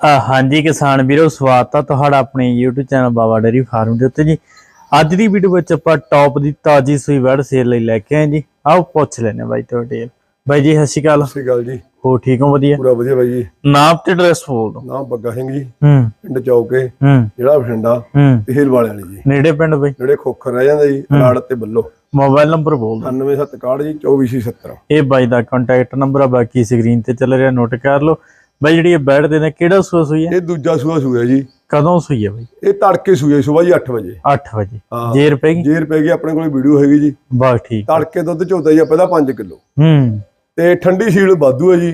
ਹਾਂਜੀ ਕਿਸਾਨ ਵੀਰੋ ਸਵਾਗਤ ਆ ਤੁਹਾਡਾ ਆਪਣੇ YouTube channel Baba dairy farm ਦੇ ਉੱਤੇ ਜੀ। ਅੱਜ ਦੀ ਵੀਡੀਓ ਵਿੱਚ ਆਪਾਂ ਟੌਪ ਦੀ ਤਾਜੀ ਸੂਈ ਵੜ ਸੇਲ ਲਈ ਲੈ ਕੇ ਆਏ ਜੀ। ਆਓ ਪੁੱਛ ਲੈਨੇ ਬਾਈ ਤੁਹਾਡੇ। ਬਾਈ ਜੀ ਸਤਿ ਸ਼੍ਰੀ ਅਕਾਲ। ਸਤਿ ਸ਼੍ਰੀ ਅਕਾਲ ਜੀ। ਹੋ ਠੀਕ ਹੋ? ਵਧੀਆ। ਪੂਰਾ ਵਧੀਆ ਬਾਈ ਜੀ। ਨਾਮ ਤੇ ਐਡਰੈਸ ਬੋਲ ਦੋ ਨਾਮ ਬੱਗਾ ਸਿੰਘ ਜੀ। ਹੂੰ। ਪਿੰਡ ਚੌਕੇ ਹੂੰ। ਜਿਹੜਾ ਬਠਿੰਡਾ ਹੂੰ। ਤਹਿਲ ਵਾਲੇ ਵਾਲੀ ਜੀ। ਨੇੜੇ ਪਿੰਡ ਬਾਈ। ਜਿਹੜੇ ਖੋਖਰ ਰਹਿ ਜਾਂਦੇ ਜੀ ਰਾੜ ਤੇ ਬੱਲੋ। ਮੋਬਾਈਲ ਨੰਬਰ ਬੋਲ ਦੋ 9761 ਜੀ 2470 ਇਹ ਬਾਈ ਦਾ ਕੰਟੈਕਟ ਨੰਬਰ ਆ ਬਾਕੀ ਸਕਰੀਨ ਤੇ ਚੱਲ ਰਿਹਾ ਨੋਟ ਕਰ ਲਓ। ਬਾਈ ਜਿਹੜੀ ਇਹ ਬੈਡ ਦੇ ਨੇ ਕਿਹੜਾ ਸੂਆ ਸੂਈ ਹੈ? ਇਹ ਦੂਜਾ ਸੂਆ ਸੂਆ ਜੀ। ਕਦੋਂ ਸੂਈ ਹੈ ਬਾਈ? ਇਹ ਤੜਕੇ ਸੂਏ ਸਵੇਰ ਜੀ 8 ਵਜੇ। 8 ਵਜੇ। ਹਾਂ। ਜੇਰ ਪੈਗੀ ਜੇਰ ਪੈ ਗਈ ਆਪਣੇ ਕੋਲ ਵੀਡੀਓ ਹੈਗੀ ਜੀ। ਬਸ ਠੀਕ ਤੜਕੇ ਦੁੱਧ ਝੋਦਾ ਜੀ ਆਪਾਂ ਦਾ 5 ਕਿਲੋ। ਹੂੰ। ਤੇ ਠੰਡੀ ਸੀਲ ਵਾਧੂ ਹੈ ਜੀ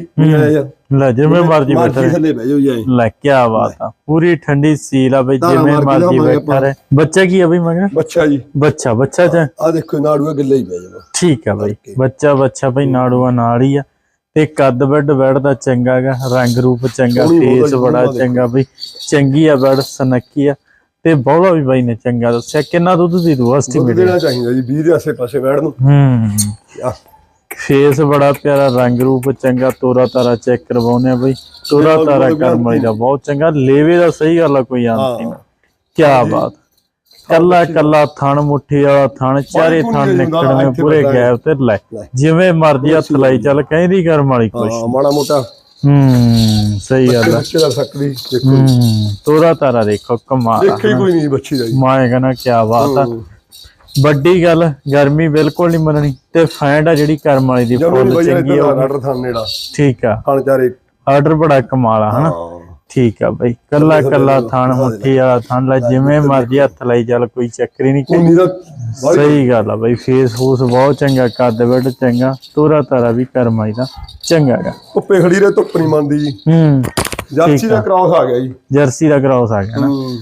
ਲੈ ਜਿਵੇਂ ਮਰਜ਼ੀ ਬੈਠਾ ਰਹੇ। ਥੱਲੇ ਬਹਿ ਜਾਓ ਜੀ ਐਂ। ਲੈ ਕੀ ਬਾਤ ਆ। ਪੂਰੀ ਠੰਡੀ ਸੀਲ ਆ ਬਈ ਧਾਰਾਂ ਜਿਵੇਂ ਮਾਰ ਕੇ ਮਰਜ਼ੀ ਲਿਆਵਾਂਗੇ ਬੈਠਾ ਰਹੇ। ਬੱਚਾ ਕੀ ਆ ਬਈ ਮਗਰ? ਬੱਚਾ ਜੀ। ਬੱਚਾ ਬੱਚਾ ਚ? ਆ ਦੇਖੋ ਨਾੜੂਆ ਗਿੱਲੇ ਹੀ ਪੈ ਜਾਣਾ ਠੀਕ ਆ ਬਈ। ਬੱਚਾ ਬੱਚਾ ਬਈ ਨਾੜੂਆ ਨਾਲ ਹੀ ਆ। ਤੇ ਕੱਦ ਬੈੱਡ ਬੈੱਡ ਦਾ ਚੰਗਾ ਗਾ ਰੰਗ ਰੂਪ ਚੰਗਾ ਫੇਸ ਬੜਾ ਚੰਗਾ ਬਈ। ਚੰਗੀ ਆ ਬੈੱਡ ਸਨੱਕੀ ਆ। ਤੇ ਬਹੁਤਾ ਵੀ ਬਾਈ ਨੇ ਚੰਗਾ ਦੱਸਿਆ। ਕਿੰਨਾ ਦੁੱਧ ਦੀ ਦੂ ਐਸਟੀਮੇਟ ਦੇਣਾ ਚਾਹੀਦਾ ਜੀ 20 ਦੇ ਆਸੇ ਪਾਸੇ ਬੈਠ ਨੂੰ। ਹੂੰ। ਫੇਸ ਬੜਾ ਪਿਆਰਾ ਰੰਗ ਰੂਪ ਚੰਗਾ ਤੋਰਾ ਤਾਰਾ ਚੈੱਕ ਕਰਵਾਉਨੇ ਆ ਬਈ। ਤੋਰਾ ਤਾਰਾ ਬਹੁਤ ਕਰਮ ਵਾਲੀ ਦਾ ਬਹੁਤ ਚੰਗਾ। ਲੇਵੇ ਦਾ ਸਹੀ ਗੱਲ ਆ ਕੋਈ ਨਹੀਂ। ਹਾਂ ਕੀ ਬਾਤ। ਕੱਲਾ ਕੱਲਾ ਥਣ ਮੁੱਠੀ ਵਾਲਾ ਥਣ ਚਾਰੇ ਥਣ ਨਿਕਲਣੇ ਪੂਰੇ ਗੈਪ ਤੇ ਲੈ। ਜਿਵੇਂ ਮਰਜ਼ੀ ਹੱਥ ਲਾਈ ਚੱਲ ਕਹਿੰਦੀ ਕਰਮ ਵਾਲੀ ਕੁਛ। ਹਾਂ ਮਾੜਾ ਮੋਟਾ। ਹੂੰ ਸਹੀ ਗੱਲ ਬੱਚੇ ਦਾ ਸਕਦੀ ਦੇਖੋ। ਹੂੰ ਤੋਰਾ ਤਾਰਾ ਦੇਖੋ ਕਮਾਲ ਦੇਖੇ ਕੋਈ ਨਹੀਂ ਬੱਚੀ ਦਾ ਜੀ। ਮਾਏ ਕਹਣਾ ਕੀ ਬਾਤ ਆ। ਹੂੰ। ਵੱਡੀ ਗੱਲ ਗਰਮੀ ਬਿਲਕੁਲ ਨਹੀਂ ਮੰਨਣੀ ਤੇ ਫੈਂਡ ਆ ਜਿਹੜੀ ਕਰਮ ਵਾਲੀ ਦੀ ਫੁੱਲ ਚੰਗੀ ਆ ਆਰਡਰ ਥਾਂ ਨੇੜਾ ਠੀਕ ਆ। ਖਾਣ ਚਾਰੇ। ਆਰਡਰ ਬੜਾ ਕਮਾਲ ਆ ਹਨਾ? ਹਾਂ। ਠੀਕ ਆ ਬਈ। ਕੱਲਾ ਕੱਲਾ ਥਣ ਮੁੱਠੀ ਵਾਲਾ ਥਣ ਲੈ ਜਿਵੇਂ ਮਰਜ਼ੀ ਹੱਥ ਲਾਈ ਚੱਲ ਕੋਈ ਚੱਕਰ ਹੀ ਨਹੀਂ। ਸਹੀ ਗੱਲ ਆ ਬਈ ਫੇਸ ਫੂਸ ਬਹੁਤ ਚੰਗਾ ਕੱਦ ਵੱਡ ਚੰਗਾ ਤੋਰਾ ਤਾਰਾ ਵੀ ਕਰਮਾਈ ਦਾ ਚੰਗਾ ਗਾ। ਧੁੱਪੇ ਖੜੀ ਰਹੇ ਧੁੱਪ ਨਹੀਂ ਮੰਨਦੀ ਜੀ। ਹੂੰ ਜਰਸੀ ਦਾ ਕ੍ਰਾਸ ਆ ਗਿਆ ਜੀ। ਜਰਸੀ ਦਾ ਕਰਾਉਸ ਆ ਗਿਆ ਨਾ। ਹੂੰ।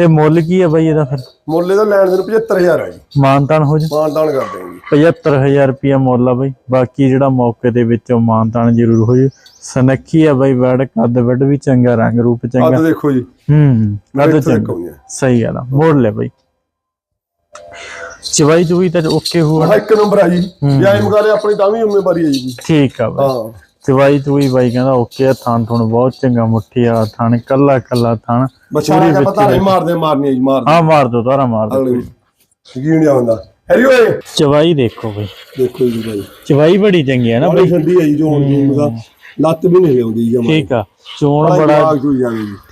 ਤੇ ਮੁੱਲ ਕੀ ਆ ਬਈ ਇਹਦਾ ਫਿਰ? ਮੁੱਲੇ ਦਾ ਲੈਣ ਦੇ ਨੂੰ 75000 ਆ ਜੀ। ਮਾਨਤਾਨ ਹੋ ਜਾ? ਮਾਨਦਾਨ ਕਰਦੇ ਆ ਜੀ। 75000 ਰੁਪਿਆ ਮੁੱਲ ਆ ਬਈ। ਬਾਕੀ ਜਿਹੜਾ ਮੌਕੇ ਦੇ ਵਿੱਚੋਂ ਮਾਨਤਾਨ ਜ਼ਰੂਰ ਹੋ ਜਾ ਸਨੱਖੀ ਆ ਬਈ ਵੜ ਕੱਦ ਵੱਡ ਵੀ ਚੰਗਾ ਰੰਗ ਰੂਪ ਚੰਗਾ। ਅੱਧ ਦੇਖੋ ਜੀ। ਹੂੰ ਕੱਦ ਚੰਗਾ। ਆ ਸਹੀ ਆ। ਮੋੜ ਲੈ ਬਈ। ਚਵਾਈ ਚੁਈ ਤਾਂ ਓਕੇ ਹੋਣਾ ਇੱਕ ਨੰਬਰ ਆ ਜੀ। ਐਂ ਮਗਾਲੇ ਆਪਣੀ ਤਾਂ ਵੀ ਜ਼ਿੰਮੇਵਾਰੀ ਹੈ ਜੀ। ਠੀਕ ਆ ਬਈ। ਹਾਂ। ਚਵਾਈ ਚੁਈ ਬਾਈ ਕਹਿੰਦਾ ਓਕੇ ਆ ਥਾਨ ਥੁਣ ਬਹੁਤ ਚੰਗਾ ਮੁੱਠੀ ਵਾਲਾ ਥਾਨ ਕੱਲਾ ਕੱਲਾ ਥਾਨ ਬੱਚਾ ਦਾ ਪਤਾ ਨਹੀਂ ਮਾਰਦੇ ਮਾਰਨੀ ਜੀ ਮਾਰਦੇ। ਹਾਂ ਮਾਰ ਦੋ ਤਾਰਾ ਮਾਰ ਦੋ। ਯਕੀਨ ਆਉਂਦਾ। ਹੈਰੀ ਓਏ! ਚਵਾਈ ਦੇਖੋ ਬਈ। ਦੇਖੋ ਜੀ ਬਾਈ ਚਵਾਈ ਬੜੀ ਚੰਗੀ ਹੈ ਨਾ ਬੜੀ ਬਈ। ਠੰਡੀ ਹੈ ਜੀ ਜੋ ਹੁਣ ਦਾ। ਲੱਤ ਵੀ ਨਹੀਂ ਲਿਆਉਂਦੀ ਜੀ ਜਮਾ ਠੀਕ ਆ ਚੋਣ ਬੜਾ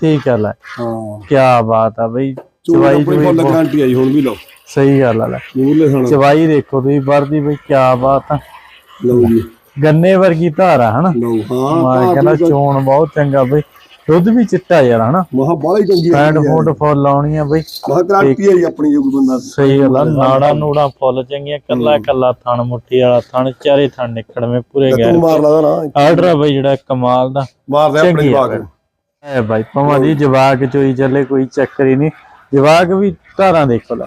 ਠੀਕ ਆ ਲੈ ਹਾਂ। ਕੀ ਬਾਤ ਆ ਬਈ ਚਵਾਈ ਚੁਈ ਫੁੱਲ ਗਾਰੰਟੀ ਜੀ ਹੁਣ ਵੀ ਲਓ। ਸਹੀ ਗੱਲ ਆ ਲੈ। ਚਵਾਈ ਦੇਖੋ ਤੁਸੀਂ ਵਰਦੀ ਬਈ ਕੀ ਬਾਤ ਆ। ਲਓ ਜੀ। ਗੰਨੇ ਵਰਗੀ ਧਾਰ ਆ ਹਨਾ? ਹਾਂ ਮੈਂ ਕਹਿੰਦਾ ਚੋਣ ਬਹੁਤ ਚੰਗਾ ਬਈ। ਦੁੱਧ ਵੀ ਚਿੱਟਾ ਯਾਰ ਹਨਾ? ਮਹਾ ਬਾਲੀ ਚੰਗੀ ਹੈ ਫੂਡ ਫੁੱਲ ਲਾਉਣੀ ਆ ਬਈ। ਮਹਾ ਗਾਰੰਟੀ ਹੈ ਆਪਣੀ ਜੋ ਬੰਦਾ। ਸਹੀ ਗੱਲ ਆ ਨਾੜਾ ਨੂੜਾ ਫੁੱਲ ਚੰਗੀਆਂ ਕੱਲਾ ਕੱਲਾ ਥਣ ਮੁੱਠੀ ਵਾਲਾ ਥਣ ਚਾਰੇ ਥਣ ਨਿਕੜਵੇਂ ਪੂਰੇ ਗਏ ਤੂੰ ਮਾਰ ਲਾ ਨਾ। ਆਰਡਰ ਆ ਬਈ ਜਿਹੜਾ ਕਮਾਲ ਦਾ। ਮਾਰਦੇ ਆਪਣੀ ਬਾਗ। ਐ ਬਾਈ ਪਵਾਂ ਦੀ ਜਵਾਕ ਚੋਈ ਚੱਲੇ ਕੋਈ ਚੱਕਰ ਹੀ ਨਹੀਂ। ਜਵਾਕ ਵੀ ਧਾਰਾਂ ਦੇਖੋ ਲਾ।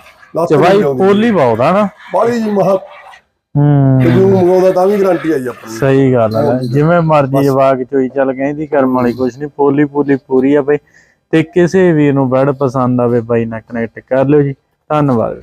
ਚਵਾਈ ਪੋਲੀ ਬਹੁਤ ਆ ਨਾ ਬਾਲੀ ਜੀ ਮਹਾ ਹੂੰ। ਜੋ ਮੰਗਾਉਂਦਾ ਤਾਂ ਵੀ ਗਾਰੰਟੀ ਹੈ ਜੀ ਆਪਣੀ। ਸਹੀ ਗੱਲ ਆ ਜਿਵੇਂ ਮਰਜ਼ੀ ਜਵਾਕ ਚੋਈ ਚੱਲ ਕਹਿੰਦੀ ਕਰਮ ਵਾਲੀ ਕੁਛ ਨਹੀਂ ਪੋਲੀ ਪੋਲੀ ਪੂਰੀ ਆ ਬਈ। ਤੇ ਕਿਸੇ ਵੀਰ ਨੂੰ ਬੈਡ ਪਸੰਦ ਆਵੇ ਬਾਈ ਨਾਲ ਕਨੈਕਟ ਕਰ ਲਿਓ ਜੀ। ਧੰਨਵਾਦ